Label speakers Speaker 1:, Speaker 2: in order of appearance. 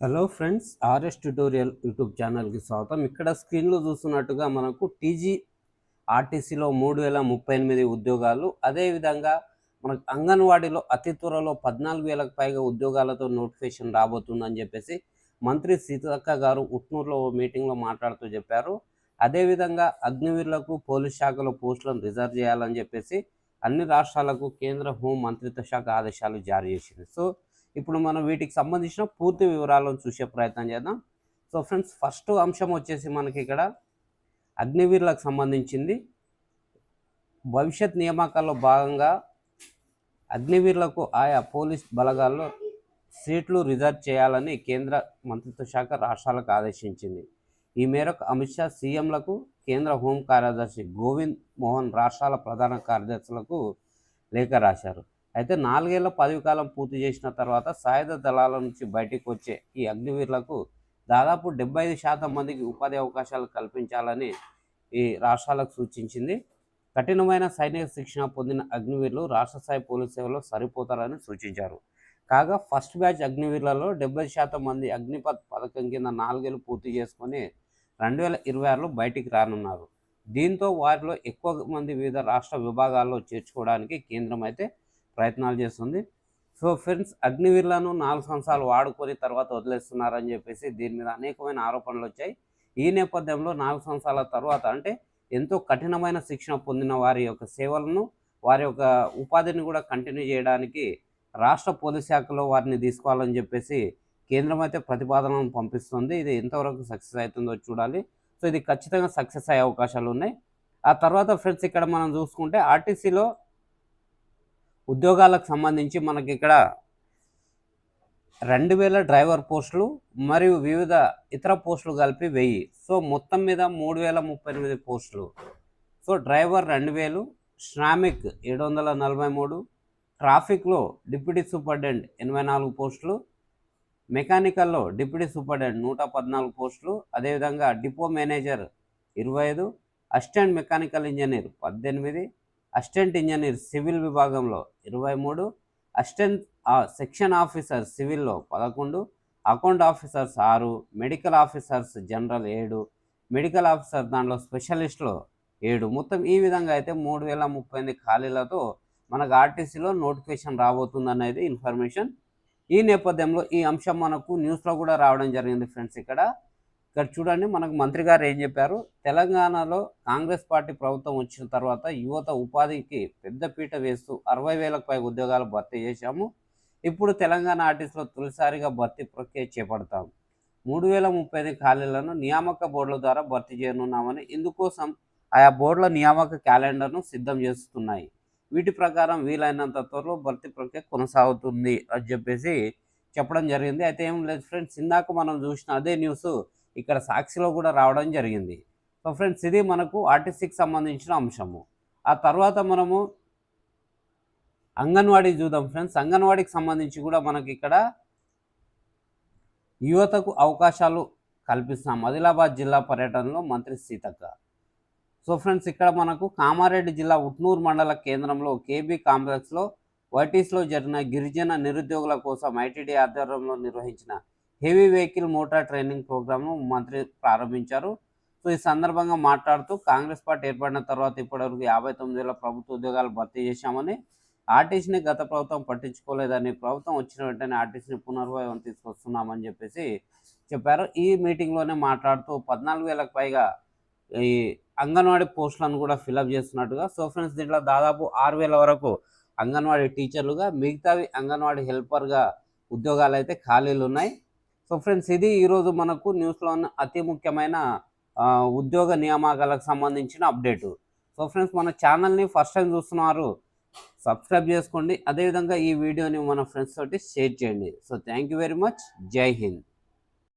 Speaker 1: Hello friends RS tutorial YouTube ఛానల్కి స్వాగతం. ఇక్కడ స్క్రీన్లో చూస్తున్నట్టుగా మనకు టీజీ ఆర్టీసీలో మూడు వేల ముప్పై ఎనిమిది ఉద్యోగాలు అదేవిధంగా మనకు అంగన్వాడీలో అతి త్వరలో పద్నాలుగు వేలకు పైగా ఉద్యోగాలతో నోటిఫికేషన్ రాబోతుందని చెప్పేసి మంత్రి సీతక్క గారు ఉట్నూరులో ఓ మీటింగ్లో మాట్లాడుతూ చెప్పారు. అదేవిధంగా అగ్నివీరులకు పోలీస్ శాఖలో పోస్టులను రిజర్వ్ చేయాలని చెప్పేసి అన్ని రాష్ట్రాలకు కేంద్ర హోం మంత్రిత్వ శాఖ ఆదేశాలు జారీ చేసింది. సో ఇప్పుడు మనం వీటికి సంబంధించిన పూర్తి వివరాలను చూసే ప్రయత్నం చేద్దాం. సో ఫ్రెండ్స్ ఫస్ట్ అంశం వచ్చేసి మనకి ఇక్కడ అగ్నివీరులకు సంబంధించింది. భవిష్యత్ నియామకాల్లో భాగంగా అగ్నివీరులకు ఆయా పోలీస్ బలగాల్లో సీట్లు రిజర్వ్ చేయాలని కేంద్ర మంత్రిత్వ శాఖ రాష్ట్రాలకు ఆదేశించింది. ఈ మేరకు అమిత్ షా సీఎంలకు కేంద్ర హోం కార్యదర్శి గోవింద్ మోహన్ రాష్ట్రాల ప్రధాన కార్యదర్శులకు లేఖ రాశారు. అయితే నాలుగేళ్ళ పదవి కాలం పూర్తి చేసిన తర్వాత సాయుధ దళాల నుంచి బయటికి వచ్చే ఈ అగ్నివీరులకు దాదాపు డెబ్బై ఐదు శాతం మందికి ఉపాధి అవకాశాలు కల్పించాలని ఈ రాష్ట్రాలకు సూచించింది. కఠినమైన సైనిక శిక్షణ పొందిన అగ్నివీరులు రాష్ట్ర స్థాయి పోలీస్ సేవలో సరిపోతారని సూచించారు. కాగా ఫస్ట్ బ్యాచ్ అగ్నివీరులలో డెబ్బై శాతం మంది అగ్నిపత్ పథకం కింద నాలుగేళ్ళు పూర్తి చేసుకొని రెండు వేల ఇరవై ఆరులో బయటికి రానున్నారు. దీంతో వారిలో ఎక్కువ మంది వివిధ రాష్ట్ర విభాగాల్లో చేర్చుకోవడానికి కేంద్రం అయితే ప్రయత్నాలు చేస్తుంది. సో ఫ్రెండ్స్ అగ్నివీర్లను నాలుగు సంవత్సరాలు వాడుకొని తర్వాత వదిలేస్తున్నారని చెప్పేసి దీని మీద అనేకమైన ఆరోపణలు వచ్చాయి. ఈ నేపథ్యంలో నాలుగు సంవత్సరాల తర్వాత అంటే ఎంతో కఠినమైన శిక్షణ పొందిన వారి యొక్క సేవలను వారి యొక్క ఉపాధిని కూడా కంటిన్యూ చేయడానికి రాష్ట్ర పోలీస్ శాఖలో వారిని తీసుకోవాలని చెప్పేసి కేంద్రం అయితే ప్రతిపాదనను పంపిస్తుంది. ఇది ఎంతవరకు సక్సెస్ అవుతుందో చూడాలి. సో ఇది ఖచ్చితంగా సక్సెస్ అయ్యే అవకాశాలు ఉన్నాయి. ఆ తర్వాత ఫ్రెండ్స్ ఇక్కడ మనం చూసుకుంటే ఆర్టీసీలో ఉద్యోగాలకు సంబంధించి మనకి ఇక్కడ రెండు వేల డ్రైవర్ పోస్టులు మరియు వివిధ ఇతర పోస్టులు కలిపి వెయ్యి. సో మొత్తం మీద మూడు వేల ముప్పై ఎనిమిది పోస్టులు. సో డ్రైవర్ రెండు వేలు శ్రామిక్ ఏడు వందల నలభై మూడు ట్రాఫిక్లో డిప్యూటీ సూపరింటెండెంట్ ఎనభై నాలుగు పోస్టులు మెకానికల్లో డిప్యూటీ సూపరింటెండెంట్ నూట పద్నాలుగు పోస్టులు అదేవిధంగా డిపో మేనేజర్ ఇరవై ఐదు అసిస్టెంట్ మెకానికల్ ఇంజనీర్ పద్దెనిమిది అసిస్టెంట్ ఇంజనీర్ సివిల్ విభాగంలో ఇరవై మూడు అసిస్టెంట్ సెక్షన్ ఆఫీసర్ సివిల్లో పదకొండు అకౌంట్ ఆఫీసర్స్ ఆరు మెడికల్ ఆఫీసర్స్ జనరల్ ఏడు మెడికల్ ఆఫీసర్ దాంట్లో స్పెషలిస్ట్లో ఏడు. మొత్తం ఈ విధంగా అయితే మూడు వేల ముప్పై ఎనిమిది ఖాళీలతో మనకు ఆర్టీసీలో నోటిఫికేషన్ రాబోతుంది అనేది ఇన్ఫర్మేషన్. ఈ నేపథ్యంలో ఈ అంశం మనకు న్యూస్లో కూడా రావడం జరిగింది ఫ్రెండ్స్ ఇక్కడ. ఇక్కడ చూడండి మనకు మంత్రి గారు ఏం చెప్పారు? తెలంగాణలో కాంగ్రెస్ పార్టీ ప్రభుత్వం వచ్చిన తర్వాత యువత ఉపాధికి పెద్దపీట వేస్తూ అరవై వేలకు పై ఉద్యోగాలు భర్తీ చేశాము. ఇప్పుడు తెలంగాణ ఆర్టీస్లో తొలిసారిగా భర్తీ ప్రక్రియ చేపడతాం. మూడు వేల ముప్పై ఐదు ఖాళీలను నియామక బోర్డుల ద్వారా భర్తీ చేయనున్నామని ఇందుకోసం ఆయా బోర్డుల నియామక క్యాలెండర్ను సిద్ధం చేస్తున్నాయి. వీటి ప్రకారం వీలైనంత త్వరలో భర్తీ ప్రక్రియ కొనసాగుతుంది అని చెప్పేసి చెప్పడం జరిగింది. అయితే ఏం లేదు ఫ్రెండ్స్ ఇందాక మనం చూసిన అదే న్యూస్ ఇక్కడ సాక్షిలో కూడా రావడం జరిగింది. సో ఫ్రెండ్స్ ఇది మనకు ఆర్టిస్టిక్ సంబంధించిన అంశము. ఆ తర్వాత మనము అంగన్వాడీ చూద్దాం ఫ్రెండ్స్. అంగన్వాడీకి సంబంధించి కూడా మనకి ఇక్కడ యువతకు అవకాశాలు కల్పిస్తాం ఆదిలాబాద్ జిల్లా పర్యటనలో మంత్రి సీతక్క. సో ఫ్రెండ్స్ ఇక్కడ మనకు కామారెడ్డి జిల్లా ఉట్నూరు మండల కేంద్రంలో కేబీ కాంప్లెక్స్లో వైటీస్లో జరిగిన గిరిజన నిరుద్యోగుల కోసం ఐటీడీ ఆధ్వర్యంలో నిర్వహించిన హెవీ వెహికల్ మోటార్ ట్రైనింగ్ ప్రోగ్రామ్ను మంత్రి ప్రారంభించారు. సో ఈ సందర్భంగా మాట్లాడుతూ కాంగ్రెస్ పార్టీ ఏర్పడిన తర్వాత ఇప్పటివరకు యాభై తొమ్మిది వేల ప్రభుత్వ ఉద్యోగాలు భర్తీ చేశామని ఆర్టీసీని గత ప్రభుత్వం పట్టించుకోలేదని ప్రభుత్వం వచ్చిన వెంటనే ఆర్టీసీని పునర్వయం తీసుకొస్తున్నామని చెప్పేసి చెప్పారు. ఈ మీటింగ్లోనే మాట్లాడుతూ పద్నాలుగు వేలకు పైగా ఈ అంగన్వాడీ పోస్టులను కూడా ఫిలప్ చేస్తున్నట్టుగా సో ఫ్రెండ్స్ దీంట్లో దాదాపు ఆరు వేల వరకు అంగన్వాడీ టీచర్లుగా మిగతావి అంగన్వాడీ హెల్పర్గా ఉద్యోగాలు అయితే ఖాళీలు ఉన్నాయి. సో ఫ్రెండ్స్ ఇది ఈరోజు మనకు న్యూస్లో ఉన్న అతి ముఖ్యమైన ఉద్యోగ నియామకాలకు సంబంధించిన అప్డేటు. సో ఫ్రెండ్స్ మన ఛానల్ని ఫస్ట్ టైం చూస్తున్నారు సబ్స్క్రైబ్ చేసుకోండి. అదేవిధంగా ఈ వీడియోని మన ఫ్రెండ్స్ తోటి షేర్ చేయండి. So thank you very much. జై హింద్.